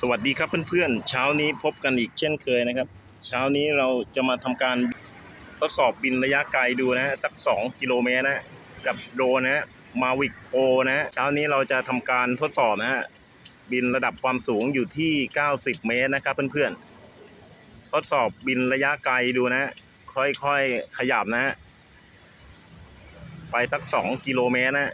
สวัสดีครับเพื่อนๆ เช้านี้พบกันอีกเช่นเคยนะครับ เช้านี้เราจะมาทำการทดสอบบินระยะไกลดูนะฮะสัก 2 กิโลเมตรนะกับโดนะมาวิกโอนะเช้านี้เราจะทำการทดสอบนะฮะบินระดับความสูงอยู่ที่ 90 เมตรนะครับเพื่อนๆ ทดสอบบินระยะไกลดูนะฮะค่อยๆขยับนะฮะไปสัก 2 กิโลเมตรนะ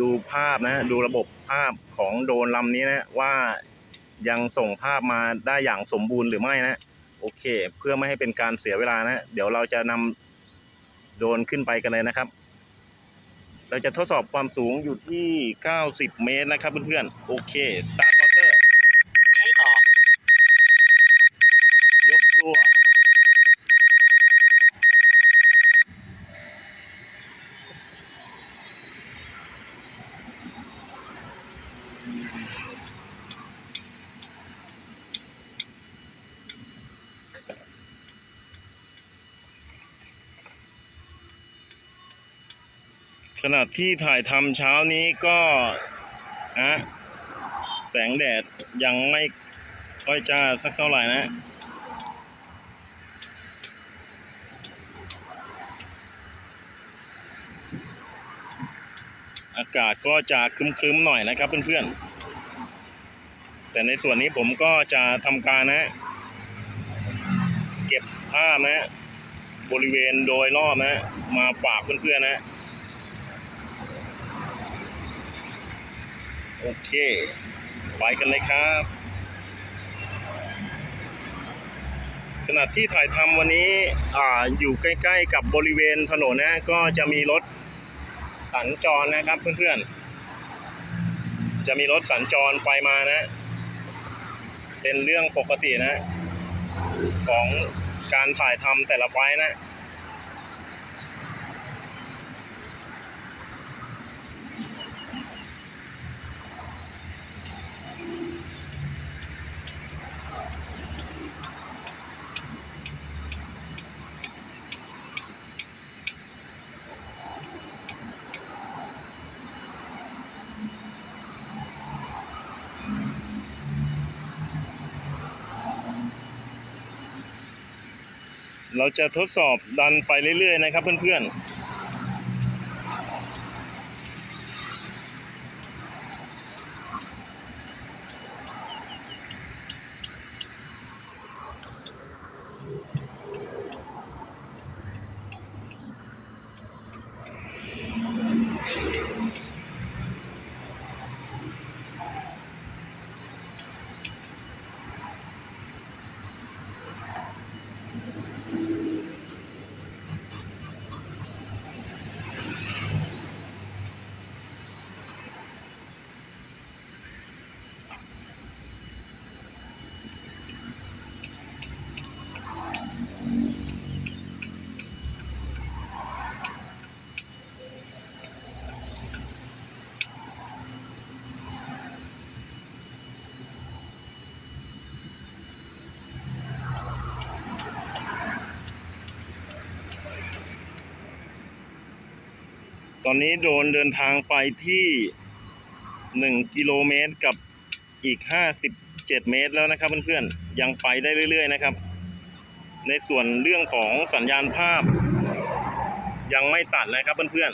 ดูภาพนะดูระบบภาพของโดรนลำนี้นะว่า ยังส่งภาพมาได้อย่างสมบูรณ์หรือไม่นะโอเค เพื่อไม่ให้เป็นการเสียเวลานะ เดี๋ยวเราจะนำโดรนขึ้นไปกันเลยนะครับ เราจะทดสอบความสูงอยู่ที่ 90 เมตรนะครับเพื่อนๆโอเคสตาร์ท off. ยกตัว ขณะที่ถ่ายทำเช้านี้ก็อะแสงแดดยังไม่ค่อยจ้าสักเท่าไหร่นะ อากาศก็จะครึ้มๆหน่อยนะครับเพื่อนๆ แต่ในส่วนนี้ผมก็จะทำการนะ เก็บภาพนะ บริเวณโดยรอบนะ มาฝากเพื่อนๆนะ โอเค ไปกันเลยครับ ขณะที่ถ่ายทำวันนี้อ่าอยู่ใกล้ๆกับบริเวณถนนนะ ก็จะมีรถสัญจรนะครับเพื่อนๆ จะมีรถสัญจรไปมานะ เป็นเรื่องปกตินะ ของการถ่ายทำแต่ละไฟนะ เราจะทดสอบดันไปเรื่อยๆนะครับเพื่อนๆ ตอนนี้โดนเดินทางไปที่หนึ่งกิโลเมตรกับอีกห้าสิบเจ็ดเมตรแล้วนะครับเพื่อนๆ ยังไปได้เรื่อยๆนะครับ ในส่วนเรื่องของสัญญาณภาพ ยังไม่ตัดนะครับเพื่อน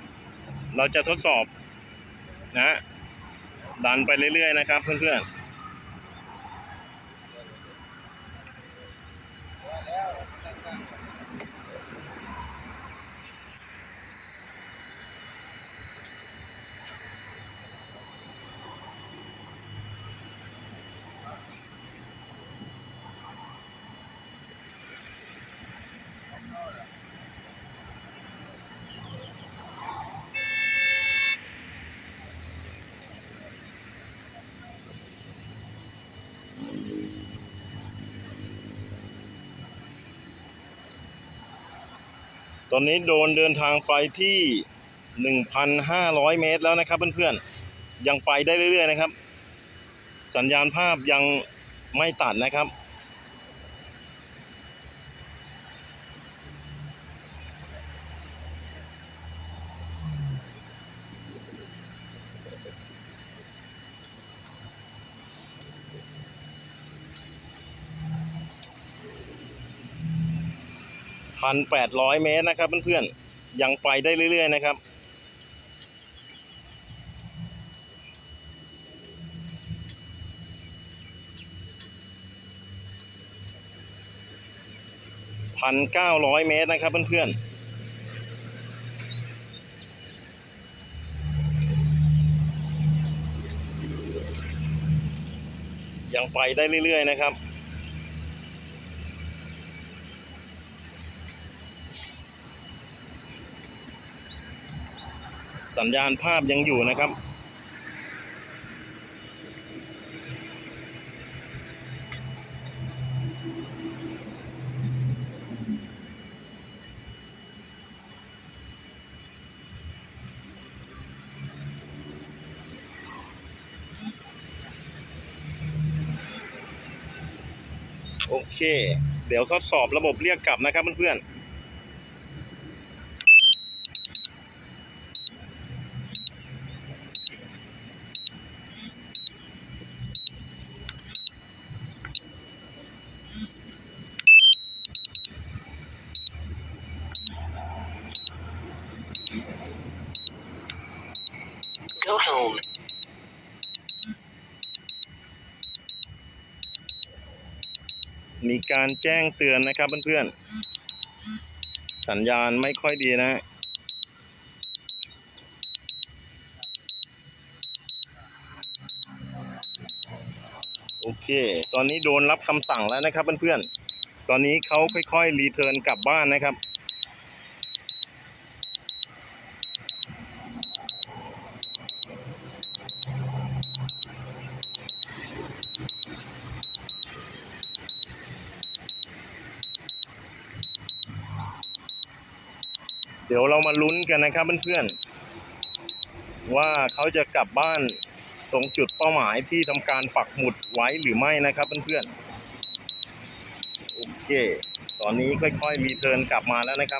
ๆ เราจะทดสอบนะดันไปเรื่อยๆนะครับเพื่อนๆ ตอนนี้โดนเดินทางไปที่ 1,500 เมตรแล้วนะครับเพื่อนๆ ยังไปได้เรื่อยๆนะครับ สัญญาณภาพยังไม่ตัดนะครับ พันแปดร้อยเมตรนะครับเพื่อนๆ ยังไปได้เรื่อย ๆ นะครับ พันเก้าร้อยเมตรนะครับเพื่อนๆยังไปได้เรื่อย ๆ นะครับ สัญญาณภาพยังอยู่นะครับ โอเค เดี๋ยวทดสอบระบบเรียกกลับนะครับเพื่อนๆ มีการแจ้งเตือนนะครับเพื่อนๆ สัญญาณไม่ค่อยดีนะโอเค ตอนนี้โดนรับคำสั่งแล้วนะครับเพื่อนๆ ตอนนี้เขาค่อยๆ รีเทิร์นกลับบ้านนะครับ เดี๋ยวเรามาลุ้นกันนะครับเพื่อนๆว่าเขาจะกลับบ้านตรงจุดเป้าหมายที่ทำการปักหมุดไว้หรือไม่นะครับเพื่อนๆโอเค ตอนนี้ค่อยๆรีเทิร์นกลับมาแล้วนะครับ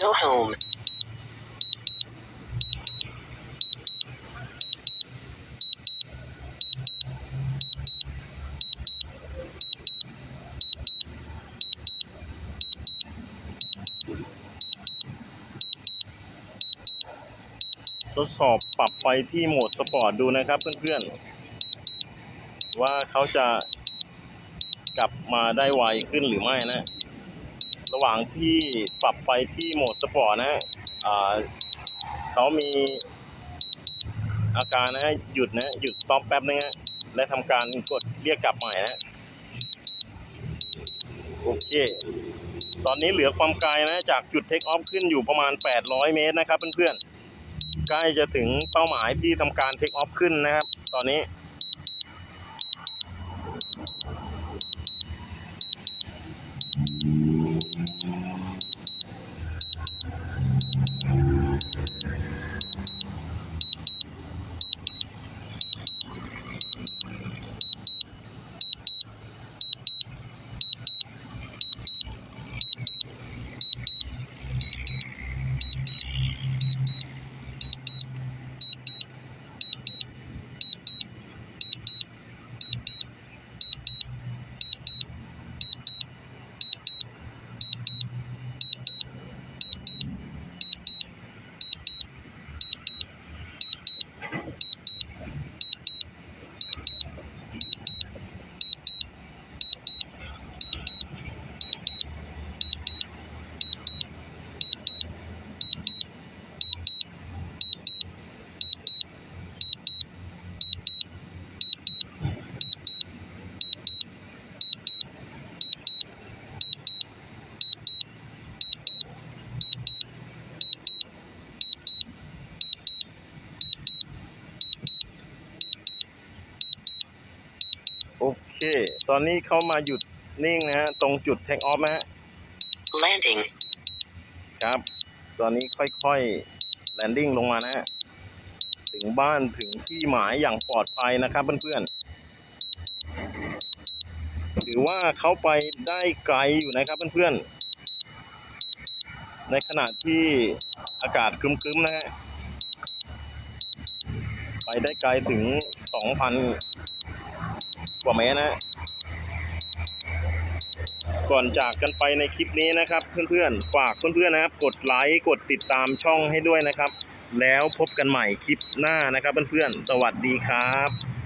Go home. ทดสอบปรับไปที่โหมดสปอร์ตดูนะครับเพื่อนๆ ว่าเขาจะกลับมาได้ไวขึ้นหรือไม่นะ ว่างที่ปรับไปที่โหมดสปอร์ตนะอ่าเขามีอาการนะฮะหยุดนะหยุดสต็อปแป๊บนึงฮะและทำการกดเรียกกลับใหม่นะโอเค ตอนนี้เหลือความไกลนะ จากจุดเทคออฟขึ้นอยู่ประมาณ 800 เมตรนะครับเพื่อนๆ ใกล้จะถึงเป้าหมายที่ทำการเทคออฟขึ้นนะครับ ตอนนี้ ตอนนี้เขามาหยุดนิ่งนะฮะ ตรงจุดเทคออฟนะฮะ Landing. ครับ ตอนนี้ค่อยๆแลนดิ้งลงมานะฮะ ถึงบ้านถึงที่หมายอย่างปลอดภัยนะครับเพื่อนๆ ถือว่าเขาไปได้ไกลอยู่นะครับเพื่อนๆ ในขณะที่อากาศครึ้มๆนะฮะ ไปได้ไกลถึง 2,000 กว่าเมตรนะฮะ ก่อนจากกันไปในคลิปนี้นะครับ เพื่อนๆ ฝากเพื่อนๆนะครับ กดไลค์กดติดตามช่องให้ด้วยนะครับ แล้วพบกันใหม่คลิปหน้านะครับ เพื่อนๆ สวัสดีครับ